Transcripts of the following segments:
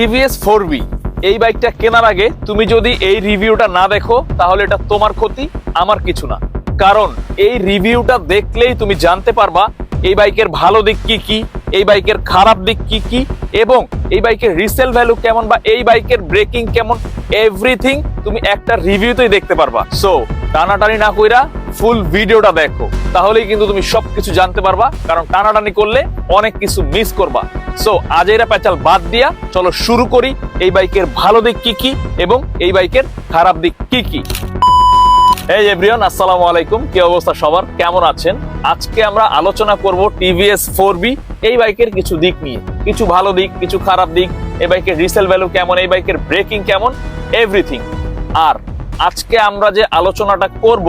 TVS four এই বাইকটা কেনার আগে তুমি যদি এই রিভিউটা না দেখো, তাহলে এটা তোমার ক্ষতি, আমার কিছু না। কারণ এই রিভিউটা দেখলেই তুমি জানতে পারবা এই বাইকের ভালো দিক কি কি, এই বাইকের খারাপ দিক কি কি, এবং এই বাইকের রিসেল ভ্যালু কেমন বা এই বাইকের ব্রেকিং কেমন এভরিথিং তুমি একটা রিভিউতেই দেখতে পারবা। সো টানাটানি না কইরা ফুল ভিডিওটা দেখো। তাহলেই কিন্তু তুমি সবকিছু জানতে পারবা, কারণ টানাটানি করলে অনেক কিছু মিস করবা। সো আজ এরা প্যাচাল বাদ দিয়া, চলো শুরু করি এই বাইকের ভালো দিক কি কি এবং এই বাইকের খারাপ দিক কি কি। এই এভরিওয়ান আসসালামু আলাইকুম। কি অবস্থা সবার? কেমন আছেন? আজকে আমরা আলোচনা করব টিভিএস ফোর বি এই বাইকের কিছু দিক নিয়ে। কিছু ভালো দিক, কিছু খারাপ দিক, এই বাইকের রিসেল ভ্যালু কেমন, এই বাইকের ব্রেকিং কেমন এভরিথিং আর আজকে আমরা যে আলোচনাটা করব,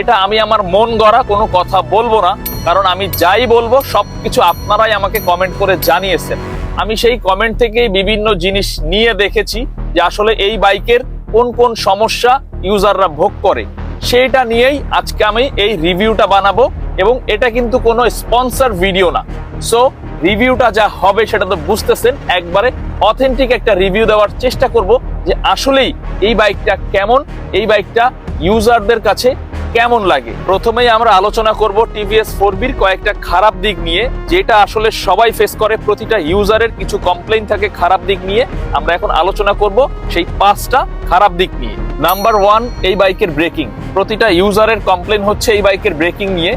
এটা আমি আমার মন গড়া কোনো কথা বলব না কারণ আমি যাই বলব, সবকিছু আপনারাই আমাকে কমেন্ট করে জানিয়েছেন। আমি সেই কমেন্ট থেকেই বিভিন্ন জিনিস নিয়ে দেখেছি যে আসলে এই বাইকের কোন কোন সমস্যা ইউজাররা ভোগ করে। সেইটা নিয়েই আজকে আমি এই রিভিউটা বানাবো এবং এটা কিন্তু কোনো স্পন্সর ভিডিও না। সো রিভিউটা যা হবে সেটা তো বুঝতেছেন, একবারে অথেন্টিক একটা রিভিউ দেওয়ার চেষ্টা করব যে আসলেই এই বাইকটা কেমন, এই বাইকটা ইউজারদের কাছে কেমন লাগে? প্রথমেই আমরা আলোচনা করব টিভিএস ফোর বির কয়েকটা খারাপ দিক নিয়ে, যেটা আসলে সবাই ফেস করে, প্রতিটা ইউজারের কিছু কমপ্লেন থাকে খারাপ দিক নিয়ে। আমরা এখন আলোচনা করব সেই পাঁচটা খারাপ দিক নিয়ে। নাম্বার ওয়ান এই বাইকের ব্রেকিং প্রতিটা ইউজারের কমপ্লেন হচ্ছে এই বাইকের ব্রেকিং নিয়ে।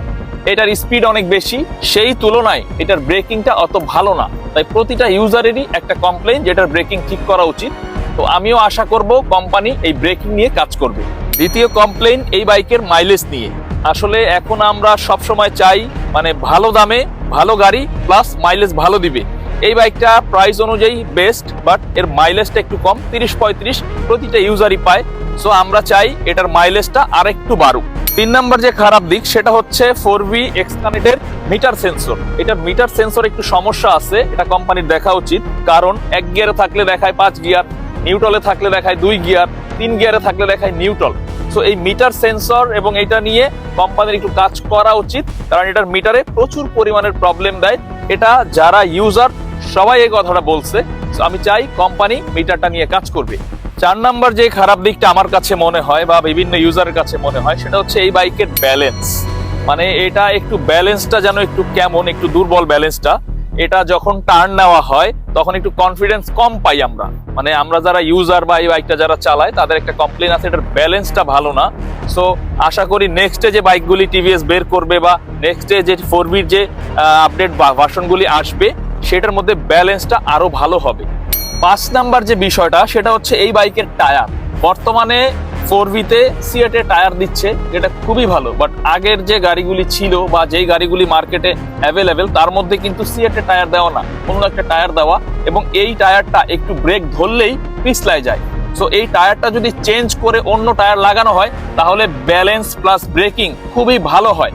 এটার স্পিড অনেক বেশি, সেই তুলনায় এটার ব্রেকিংটা অত ভালো না। তাই প্রতিটা ইউজারেরই একটা কমপ্লেন যেটার ব্রেকিং ঠিক করা উচিত। তো আমিও আশা করব কোম্পানি এই ব্রেকিং নিয়ে কাজ করবে। দ্বিতীয় কমপ্লেইন এই বাইকের মাইলেজ নিয়ে। আসলে এখন আমরা সব সময় চাই মানে ভালো দামে ভালো গাড়ি প্লাস মাইলেজ ভালো দিবে। এই বাইকটা প্রাইস অনুযায়ী বেস্ট বাট এর মাইলেজটা একটু কম, তিরিশ পঁয়ত্রিশ প্রতিটা ইউজারই পায়। সো আমরা চাই এটার মাইলেজটা আর একটু বাড়ুক। তিন নম্বর যে খারাপ দিক, সেটা হচ্ছে ফোর ভি এক্সকানেটের মিটার সেন্সর এটা মিটার সেন্সর একটু সমস্যা আছে, এটা কোম্পানির দেখা উচিত। কারণ এক গিয়ারে থাকলে দেখায় পাঁচ গিয়ার নিউট্রলে থাকলে দেখায় দুই গিয়ার, তিন গিয়ারে থাকলে দেখায় নিউট্রল। সো এই মিটার সেন্সর এবং এটা নিয়ে কোম্পানির একটু কাজ করা উচিত, কারণ এটার মিটারে প্রচুর পরিমাণের প্রবলেম দেয়। এটা যারা ইউজার সবাই এই কথাটা বলছে। আমি চাই কোম্পানি মিটারটা নিয়ে কাজ করবে। চার নাম্বার যে খারাপ দিকটা আমার কাছে মনে হয় বা বিভিন্ন ইউজারের কাছে মনে হয়, সেটা হচ্ছে এই বাইকের ব্যালেন্স মানে এটা একটু ব্যালেন্সটা যেন একটু কেমন, একটু দুর্বল ব্যালেন্সটা এটা যখন টার্ন নেওয়া হয়, তখন একটু কনফিডেন্স কম পাই আমরা। মানে আমরা যারা ইউজার বা এই বাইকটা যারা চালায়, তাদের একটা কমপ্লেন আছে, এটার ব্যালেন্সটা ভালো না। সো আশা করি নেক্সটে যে বাইকগুলি টিভিএস বের করবে বা নেক্সটে যে ফোর বির যে আপডেট বা ভার্সনগুলি আসবে, সেটার মধ্যে ব্যালেন্সটা আরও ভালো হবে। পাঁচ নাম্বার যে বিষয়টা, সেটা হচ্ছে এই বাইকের টায়ার বর্তমানে ফোর ভিতে সিএটে টায়ার দিচ্ছে, যেটা খুবই ভালো। বাট আগের যে গাড়িগুলি ছিল বা যেই গাড়িগুলি মার্কেটে অ্যাভেলেবেল তার মধ্যে কিন্তু সিএটে টায়ার দেওয়া না। অন্য একটা টায়ার দেওয়া এবং এই টায়ারটা একটু ব্রেক ধরলেই পিছলায় যায়। সো এই টায়ারটা যদি চেঞ্জ করে অন্য টায়ার লাগানো হয়, তাহলে ব্যালেন্স প্লাস ব্রেকিং খুবই ভালো হয়।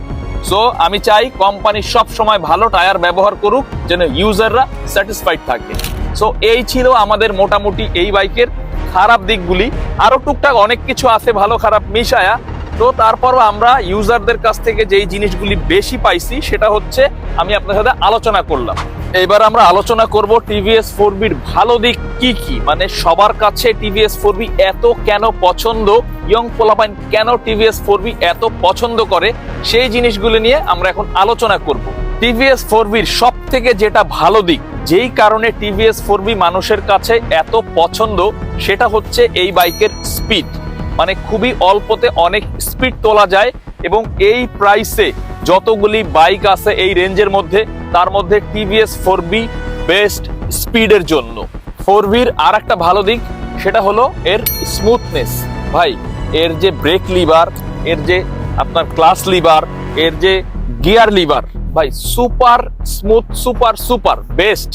সো আমি চাই কোম্পানি সব সময় ভালো টায়ার ব্যবহার করুক, যেন ইউজাররা স্যাটিসফাইড থাকে। সো এই ছিল আমাদের মোটামুটি এই বাইকের খারাপ দিকগুলি, আরও টুকটাক অনেক কিছু আছে ভালো খারাপ মিশায়া। তো তারপরও আমরা ইউজারদের কাছ থেকে যেই জিনিসগুলি বেশি পাইছি, সেটা হচ্ছে আমি আপনার সাথে আলোচনা করলাম। এবার আমরা আলোচনা করব টিভিএস ফোর বির ভালো দিক কি কি? মানে সবার কাছে টিভিএস ফোর বি এত কেন পছন্দ? ইয়ং পোলাপাইন কেন টিভিএস ফোর বি এত পছন্দ করে? সেই জিনিসগুলি নিয়ে আমরা এখন আলোচনা করব। টিভিএস ফোর বির সব থেকে যেটা ভালো দিক, যেই কারণে টিভিএস ফোর বি মানুষের কাছে এত পছন্দ, সেটা হচ্ছে এই বাইকের স্পিড। মানে খুবই অল্পতে অনেক স্পিড তোলা যায় এবং এই প্রাইসে যতগুলি বাইক আছে এই রেঞ্জের মধ্যে, তার মধ্যে টিভিএস ফোর বি বেস্ট স্পিডের জন্য। ফোর বির আর একটা ভালো দিক, সেটা হলো এর স্মুথনেস। ভাই, এর যে ব্রেক লিভার, এর যে আপনার ক্লাস লিভার, এর যে গিয়ার লিভার ভাই, super smooth, super super, best.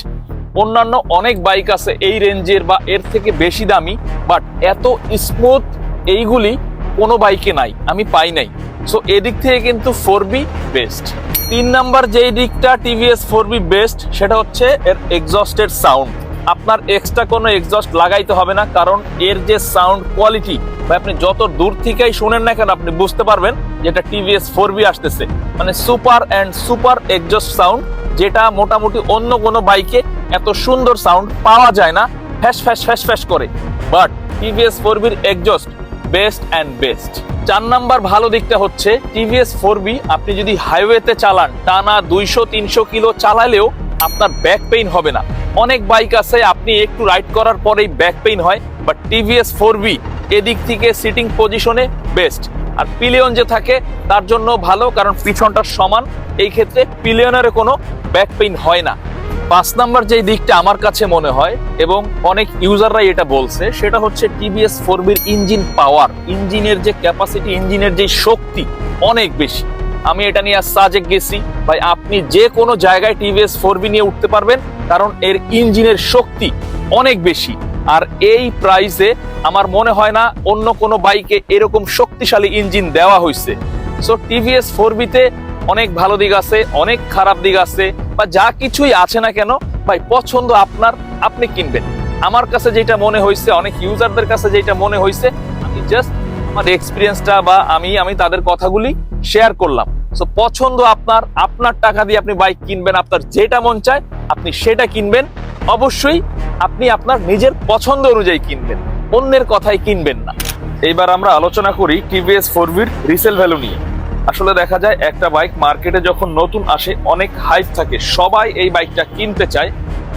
অন্যান্য অনেক বাইক আছে এই রেঞ্জের বা এর থেকে বেশি দামি, বাট এত স্মুথ এইগুলি কোনো বাইকে নাই, আমি পাই নাই। সো, এদিক থেকে কিন্তু ফোর বি বেস্ট। তিন নাম্বার যেই দিকটা টিভিএস ফোর বি বেস্ট, সেটা হচ্ছে এর এক্সস্টের সাউন্ড আপনার এক্সট্রা কোনো এক্সস্ট লাগাইতে হবে না, কারণ এর যে সাউন্ড কোয়ালিটি বা আপনি যত দূর থেকেই শুনেন না কেন, আপনি বুঝতে পারবেন যেটা টিভিএস ফোর বি আসতেছে। মানে super and super exhaust sound যেটা মোটামুটি অন্য কোনো বাইকে এত সুন্দর সাউন্ড পাওয়া যায় না, ফ্যাস ফ্যাস ফ্যাস ফ্যাস করে। বাট টিভিএস ফোর বির এক্সজস্ট বেস্ট অ্যান্ড বেস্ট চার নাম্বার ভালো দিকটা হচ্ছে টিভিএস ফোর বি আপনি যদি হাইওয়েতে চালান, টানা দুইশো, তিনশো কিলো চালালেও আপনার ব্যাক পেইন হবে না। অনেক বাইক আছে, আপনি একটু রাইড করার পরেই ব্যাক পেইন হয় বাট টিভিএস ফোর বি এদিক থেকে সিটিং পজিশনে বেস্ট আর পিলিয়ন যে থাকে, তার জন্য ভালো, কারণ পিছনটা সমান, এই ক্ষেত্রে পিলিয়নের কোনো ব্যাক পেইন হয় না। পাঁচ নাম্বার যেই দিকটা আমার কাছে মনে হয়, এবং অনেক ইউজাররাই এটা বলছে, সেটা হচ্ছে টিভিএস ফোর বির ইঞ্জিন পাওয়ার ইঞ্জিনের যে ক্যাপাসিটি ইঞ্জিনের যে শক্তি অনেক বেশি। আমি এটা নিয়ে সাজেক গেছি। ভাই, আপনি যে কোনো জায়গায় টিভিএস ফোর বি নিয়ে উঠতে পারবেন। কারণ এর ইঞ্জিনের শক্তি অনেক বেশি। আর এই প্রাইসে আমার মনে হয় না অন্য কোনো বাইকে এরকম শক্তিশালী ইঞ্জিন দেওয়া হয়েছে সো টিভিএস ফোর বিতে অনেক ভালো দিক আছে, অনেক খারাপ দিক আছে, বা যা কিছুই আছে না কেন, ভাই, পছন্দ আপনার, আপনি কিনবেন। আমার কাছে যেটা মনে হয়েছে অনেক ইউজারদের কাছে যেটা মনে হয়েছে আমি জাস্ট আমার এক্সপিরিয়েন্সটা বা আমি আমি তাদের কথাগুলি শেয়ার করলাম। সো পছন্দ আপনার আপনার টাকা দিয়ে আপনি বাইক কিনবেন, আপনার যেটা মন চায় আপনি সেটা কিনবেন, অবশ্যই আপনি আপনার নিজের পছন্দ অনুযায়ী কিনবেন, অন্যের কথাই কিনবেন না। এইবার আমরা আলোচনা করি টিভিএস ফোর বির রিসেল ভ্যালু নিয়ে। আসলে দেখা যায় একটা বাইক মার্কেটে যখন নতুন আসে, অনেক হাইপ থাকে, সবাই এই বাইকটা কিনতে চায়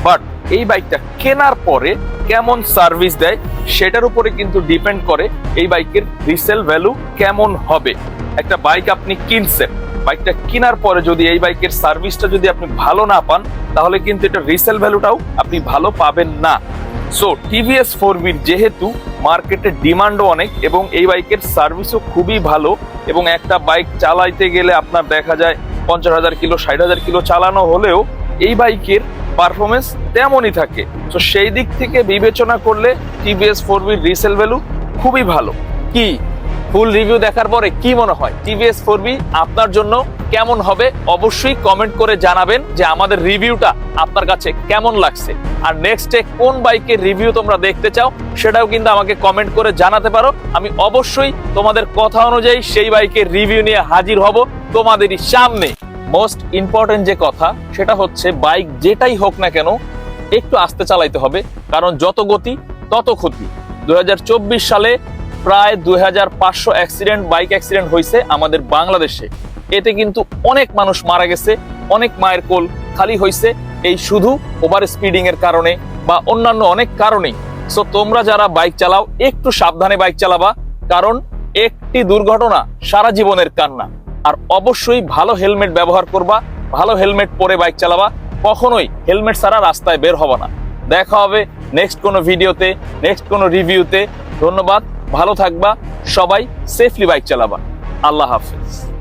বাট এই বাইকটা কেনার পরে কেমন সার্ভিস দেয়, সেটার উপরে কিন্তু ডিপেন্ড করে এই বাইকের রিসেল ভ্যালু কেমন হবে। একটা বাইক আপনি কিনছেন বাইকটা কেনার পরে যদি এই বাইকের সার্ভিসটা যদি আপনি ভালো না পান, তাহলে কিন্তু এটা রিসেল ভ্যালুটাও আপনি ভালো পাবেন না। সো টিভিএস ফোর বির যেহেতু মার্কেটে ডিমান্ডও অনেক এবং এই বাইকের সার্ভিসও খুবই ভালো এবং একটা বাইক চালাইতে গেলে আপনার দেখা যায় পঞ্চাশ হাজার কিলো, ষাট হাজার কিলো চালানো হলেও এই বাইকের পারফরমেন্স তেমনই থাকে। তো সেই দিক থেকে বিবেচনা করলে টিভিএস ফোর বির রিসেল ভ্যালু খুবই ভালো। কি? ফুল রিভিউ দেখার পরে কি মনে হয়? টিভিএস ফোর আপনার জন্য কেমন হবে? অবশ্যই কমেন্ট করে জানাবেন যে আমাদের রিভিউটা আপনার কাছে কেমন লাগছে। আর নেক্সটে কোন বাইকের রিভিউ তোমরা দেখতে চাও, সেটাও কিন্তু আমাকে কমেন্ট করে জানাতে পারো। আমি অবশ্যই তোমাদের কথা অনুযায়ী সেই বাইকের রিভিউ নিয়ে হাজির হব তোমাদেরই সামনে। মোস্ট ইম্পর্টেন্ট যে কথা, সেটা হচ্ছে বাইক যেটাই হোক না কেন, একটু আস্তে চালাইতে হবে, কারণ যত গতি, তত ক্ষতি। দু হাজার চব্বিশ সালে প্রায় দুই হাজার পাঁচশো অ্যাক্সিডেন্ট, বাইক অ্যাক্সিডেন্ট হয়েছে আমাদের বাংলাদেশে। এতে কিন্তু অনেক মানুষ মারা গেছে, অনেক মায়ের কোল খালি হয়েছে। এই শুধু ওভার স্পিডিং এর কারণে বা অন্যান্য অনেক কারণেই। সো তোমরা যারা বাইক চালাও, একটু সাবধানে বাইক চালাবা, কারণ একটি দুর্ঘটনা সারা জীবনের কান্না। আর অবশ্যই ভালো হেলমেট ব্যবহার করবা, ভালো হেলমেট পরে বাইক চালাবা, কখনোই হেলমেট ছাড়া রাস্তায় বের হবে না। দেখা হবে নেক্সট কোনো ভিডিওতে, নেক্সট কোনো রিভিউতে। ধন্যবাদ। ভালো থাকবা সবাই সেফলি বাইক চালাবা। আল্লাহ হাফিজ।